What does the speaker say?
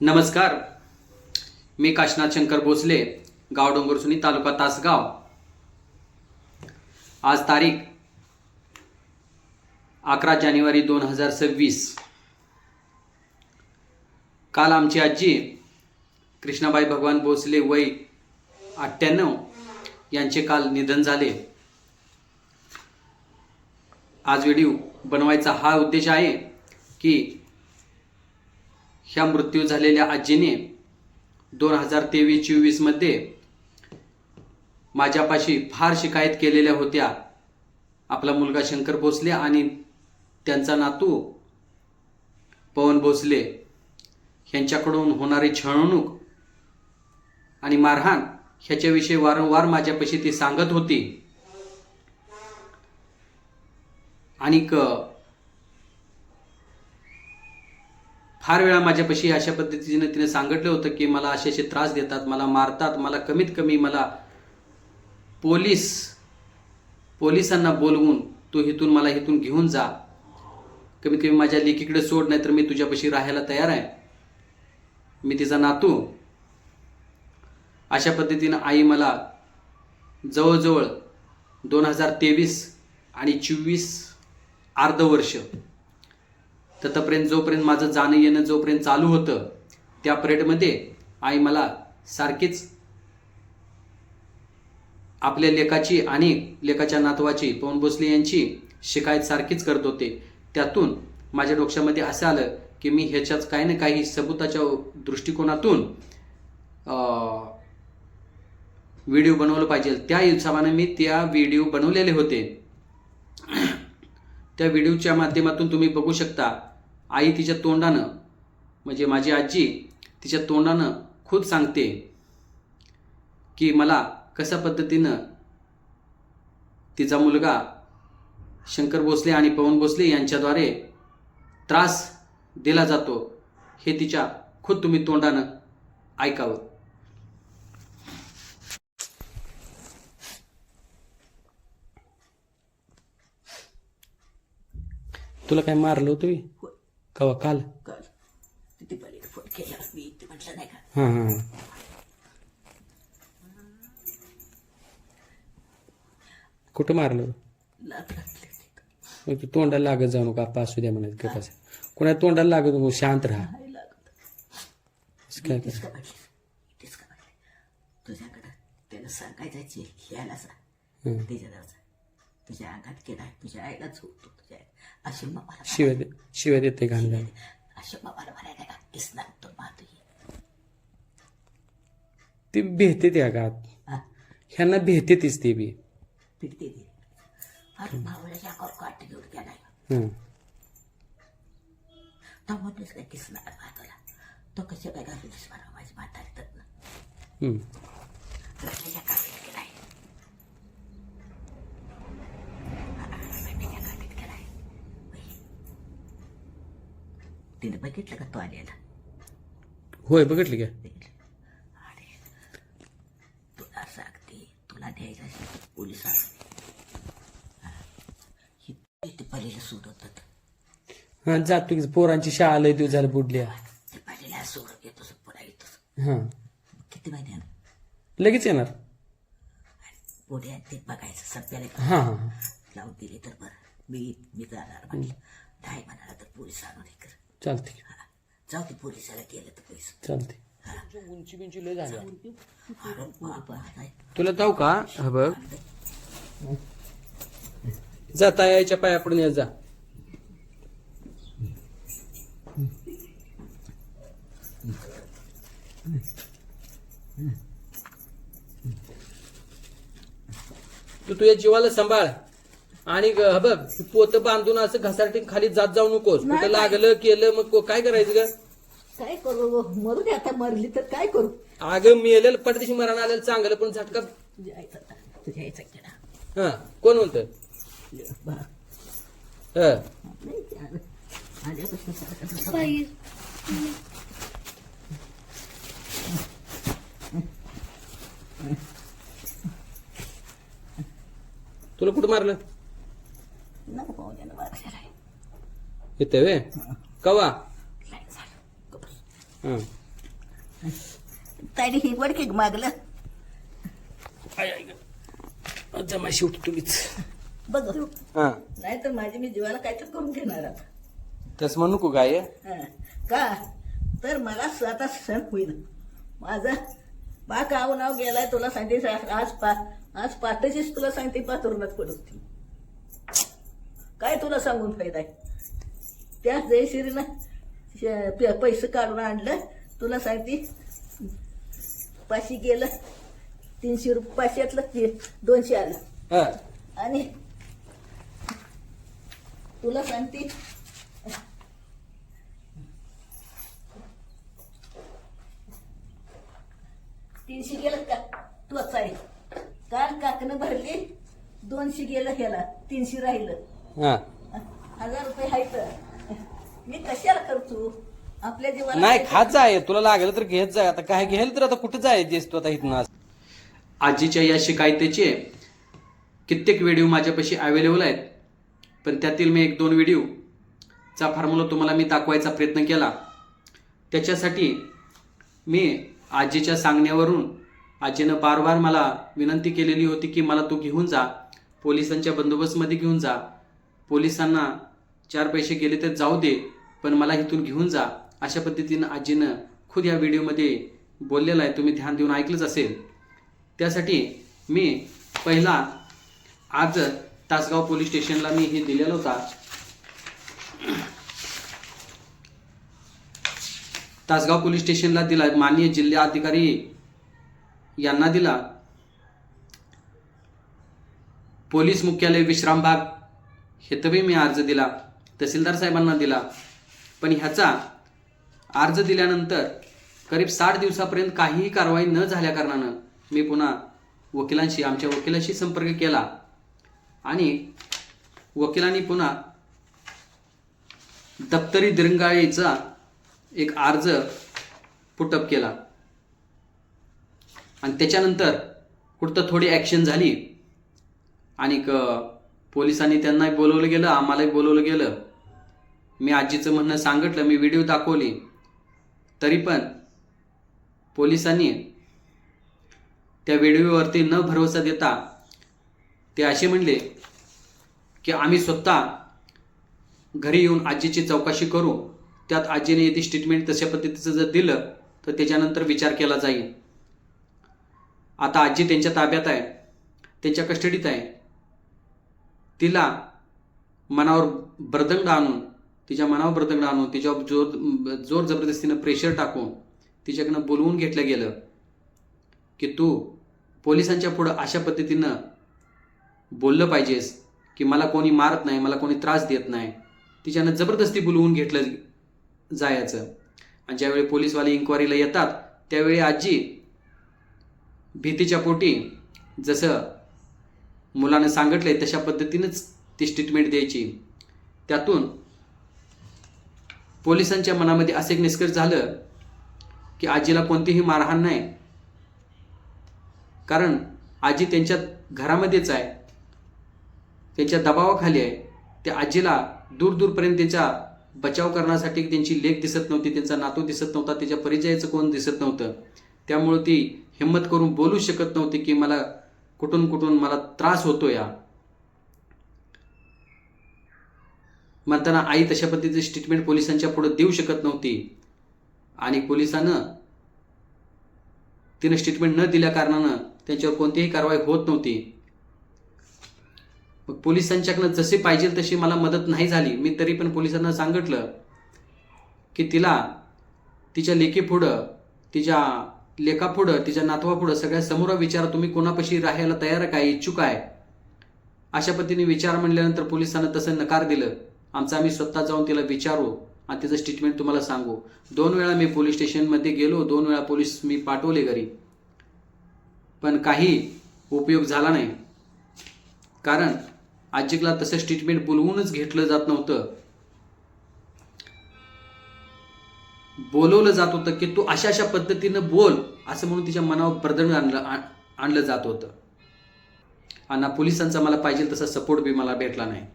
नमस्कार. मी काशनाथ शंकर भोसले गाव डोंगरसुनी तालुका तासगाव. आज तारीख अकरा जानेवारी दोन हजार सव्वीस. काल आमची आजी कृष्णाबाई भगवान भोसले वय अठ्ठ्याण्णव यांचे काल निधन झाले. आज व्हिडिओ बनवायचा हा उद्देश आहे की ह्या मृत्यू झालेल्या आजीने दोन हजार तेवीस चोवीसमध्ये माझ्यापाशी फार शिकायत केलेल्या होत्या. आपला मुलगा शंकर भोसले आणि त्यांचा नातू पवन भोसले ह्यांच्याकडून होणारी छळवणूक आणि मारहाण ह्याच्याविषयी वारंवार माझ्यापाशी ती सांगत होती. आणि फार वेळा माझ्यापाशी अशा पद्धतीने तिने सांगितलं होतं की मला असे असे त्रास देतात मला मारतात मला कमीत कमी मला पोलीस पोलिसांना बोलवून तू इथून मला इथून घेऊन जा. कमीत कमी माझ्या लेकीकडे सोड नाही तर मी तुझ्यापाशी राहायला तयार आहे. मी तिचा नातू. अशा पद्धतीनं आई मला जवळजवळ दोन हजार तेवीस आणि चोवीस अर्ध वर्ष तोपर्यंत जोपर्यंत माझं जाणं येणं जोपर्यंत चालू होतं त्या परेडमध्ये आई मला सारखीच आपल्या लेखाची आणि लेखाच्या नातवाची पवन भोसले यांची शिकायत सारखीच करत होते. त्यातून माझ्या डोक्यामध्ये असं आलं की मी ह्याच्यात काही ना काही सबुताच्या दृष्टिकोनातून व्हिडिओ बनवलं पाहिजे. त्या हिशोबाने मी त्या व्हिडिओ बनवलेले होते. त्या व्हिडिओच्या माध्यमातून तुम्ही बघू शकता. आई तिच्या तोंडानं म्हणजे माझी आजी तिच्या तोंडानं खुद सांगते की मला कशा पद्धतीनं तिचा मुलगा शंकर भोसले आणि पवन भोसले यांच्याद्वारे त्रास दिला जातो हे तिच्या खुद तुम्ही तोंडानं ऐकावं. तुला काय मारलं होतं कवा? काल? काल. तिथे पलीकडे फोन केला मी ते म्हटलं नाही का? हां हां. कुठं मारलं? मग तू तोंडाला लागत जाऊ नका आपा असू द्या म्हणायचं का कसं कोणा तोंडाला लागत नको शांत राहा. नाही लागत असं काय म्हटली का म्हटली तुझ्याकडं त्याला सांगायचं यायला सांग हं. त्याच्याजवळचा तुझ्या अंगात केला तुझ्या आईला झोपतो तुझ्या अशी मला शिव्या दे शिव्या देते घाण घाण अशी मला म्हणायला तो मातू ती भेटते त्या गात हा ह्यांना भेटते तीच ती बी. पिकते ती अरे भावड्याच्या अंगावर काट घेऊन हं. तो काय किसणार माताला तो कशा काय माझी म्हातारी तर हं. काठीत गेलाय रस्त्याच्या काठीत गेलाय बाई. तिने बघितलं का तो आलेला होय बघितली का. अरे तुला सांगते तुला द्यायला पोलिसांनी. ते पलीला सोडवतात. हां जातो की पोरांची शाळा लय दिवस झालं बुडल्या ते पलीला सोडत येतोस पुन्हा येतोस हां. किती महिन्यानं लगेच येणार? पुढे ते बघायचं सध्याला हां हां लावून दिली तर बरं. मी मी जाणार म्हटलं. नाही म्हणाला तर पोलीस आणून हे कर. चालते. जाऊ ते पोलिसाला गेलं तर पैसे. चालते उंची बिंची लय झाली अरे बाबा नाही. तुला जाऊ का? हा बघ. जाता यायच्या पाया पडून या जा. तू तुझ्या जीवाला सांभाळ. आणि ग- बघ पोत बांधून असं घसाटी खाली जात जाऊ नकोस. कुठं लागलं केलं मग को- काय करायचं ग? काय करू मरू दे आता मरली तर काय करू? अगं मेलेलं पडदेशी मरण आलेलं चांगलं पण झटका तुझ्या आईचा तुझ्या आईचा केला हा कोण म्हणतं? बा. हा. नाही ते आलं. आल्यापासून सारखं तसं. तुला कुठं मारलं नको पाहुण्यानं मारलेला आहे येतं वे कवा? गप्प. हा. ताडी ही वडके मागलं. जमा शेवटी तुम्हीच बघ. हां. नाही तर माझी मी जीवाला काय तर करून घेणार आता. तसं म्हणू हं. का? तर मला स्वतः सण होईल. माझा बा काव नाव गेलाय तुला सांगते आज पा आज पाठचीच तुला सांगते पातुरणात पडत ती. काय तुला सांगून फायदा आहे? त्या प- पैसे काढून आणलं. तुला सांगते पाचशे गेलं. तीनशे रुपये पाचशेतलं ते दोनशे आलं. आणि तुला सांगते तीनशे गेलं का? तू आहे. काल काकनं भरली दोनशे गेलं ह्याला तीनशे राहिलं. हजार रुपये हायत मी कशाला करतो आपल्या जीवाला नाही खात जाय तुला लागलं तर घेत जाय आता काय घेल तर आता कुठं जाय जेस तू आता इथनं आज? आजीच्या या शिकायतेचे कित्येक व्हिडिओ माझ्यापाशी अवेलेबल आहेत. पण त्यातील मी एक दोन व्हिडिओचा फॉर्म्युला तुम्हाला मी दाखवायचा प्रयत्न केला. त्याच्यासाठी मी आजीच्या सांगण्यावरून आजीनं बार बार मला विनंती केलेली होती की मला तू घेऊन जा. पोलिसांच्या बंदोबस्तमध्ये घेऊन जा. पोलिसांना चार पैसे गेले तर जाऊ दे. पण मला इथून घेऊन जा अशा पद्धतीनं आजीनं खुद या व्हिडिओमध्ये बोललेलं आहे. तुम्ही ध्यान देऊन ऐकलंच असेल. त्यासाठी मी पहिला आज तासगाव पोलीस स्टेशनला मी हे दिलेला होता. तासगाव पोलीस स्टेशनला दिला माननीय जिल्हाधिकारी यांना दिला. पोलीस मुख्यालय विश्रामबाग हेतबी मी अर्ज दिला. तहसीलदार साहेबांना दिला. पण ह्याचा अर्ज दिल्यानंतर करीब साठ दिवसापर्यंत काहीही कारवाई न झाल्याकारणानं मी पुन्हा वकिलांशी आमच्या वकिलाशी संपर्क केला. आणि वकिलांनी पुन्हा दप्तरी दिरंगाळीचा एक अर्ज पुटअप केला. आणि त्याच्यानंतर कुठं थोडी ॲक्शन झाली. आणि पोलिसांनी त्यांनाही बोलवलं गेलं आम्हालाही बोलवलं गेलं. मी आजीचं म्हणणं सांगितलं मी व्हिडिओ दाखवली. तरी पण पोलिसांनी त्या व्हिडिओवरती न भरोसा देता ते असे म्हणले की आम्ही स्वतः घरी येऊन आजीची चौकशी करू. त्यात आजीने येते स्टेटमेंट तशा पद्धतीचं जर दिलं तर त्याच्यानंतर विचार केला जाईल. आता आजी त्यांच्या ताब्यात आहे त्यांच्या कस्टडीत आहे. तिला मनावर बर्दंड आणून तिच्या मनावर बर्दंड आणून तिच्यावर जोर जोर जबरदस्तीनं प्रेशर टाकून तिच्याकडनं बोलवून घेतलं गेलं की तू पोलिसांच्या पुढं अशा पद्धतीनं बोललं पाहिजेस की मला कोणी मारत नाही मला कोणी त्रास देत नाही. तिच्यानं जबरदस्ती बोलवून घेतलं जायचं. आणि ज्यावेळी पोलीसवाले इन्क्वायरीला येतात त्यावेळी आजी भीतीच्या पोटी जसं मुलानं सांगितलंय तशा पद्धतीनंच ती स्टेटमेंट द्यायची. त्यातून पोलिसांच्या मनामध्ये असं एक निष्कर्ष झालं की आजीला कोणतीही मारहाण नाही. कारण आजी त्यांच्या घरामध्येच आहे. त्यांच्या दबावाखाली आहे. त्या आजीला दूर दूरपर्यंत त्यांचा बचाव करण्यासाठी त्यांची लेख दिसत नव्हती त्यांचा नातू दिसत नव्हता त्याच्या परिचयाचं कोण दिसत नव्हतं. त्यामुळं ती हिंमत करून बोलू शकत नव्हती की मला कुठून कुठून मला त्रास होतो या म्हणताना आई तशा पद्धतीची स्टेटमेंट पोलिसांच्या पुढे देऊ शकत नव्हती. आणि पोलिसानं तिनं स्टेटमेंट न दिल्या कारणानं त्यांच्यावर कोणतीही कारवाई होत नव्हती. मग पोलिसांच्याकडनं जसे पाहिजे तशी मला मदत नाही झाली. मी तरी पण पोलिसांना सांगितलं की तिला तिच्या लेकीपुढं तिच्या लेखापुढं तिच्या नातवापुढं सगळ्या समोर विचारा तुम्ही कोणापाशी राहायला तयार आहे काय इच्छुक आहे. अशा पद्धतीने विचार म्हणल्यानंतर पोलिसांना तसं नकार दिलं. आमचं आम्ही स्वतः जाऊन तिला विचारू आणि तिचं स्टेटमेंट तुम्हाला सांगू. दोन वेळा मी पोलीस स्टेशनमध्ये गेलो दोन वेळा पोलीस मी पाठवले घरी. पण काही उपयोग झाला नाही. कारण आजीला तसं स्टेटमेंट बोलवूनच घेतलं जात नव्हतं. बोलवलं जात होतं की तू अशा अशा पद्धतीनं बोल असं म्हणून तिच्या मनावर प्रदर्शन आणलं आणलं जात होतं. आणि पोलिसांचा मला पाहिजे तसा सपोर्ट बी मला भेटला नाही.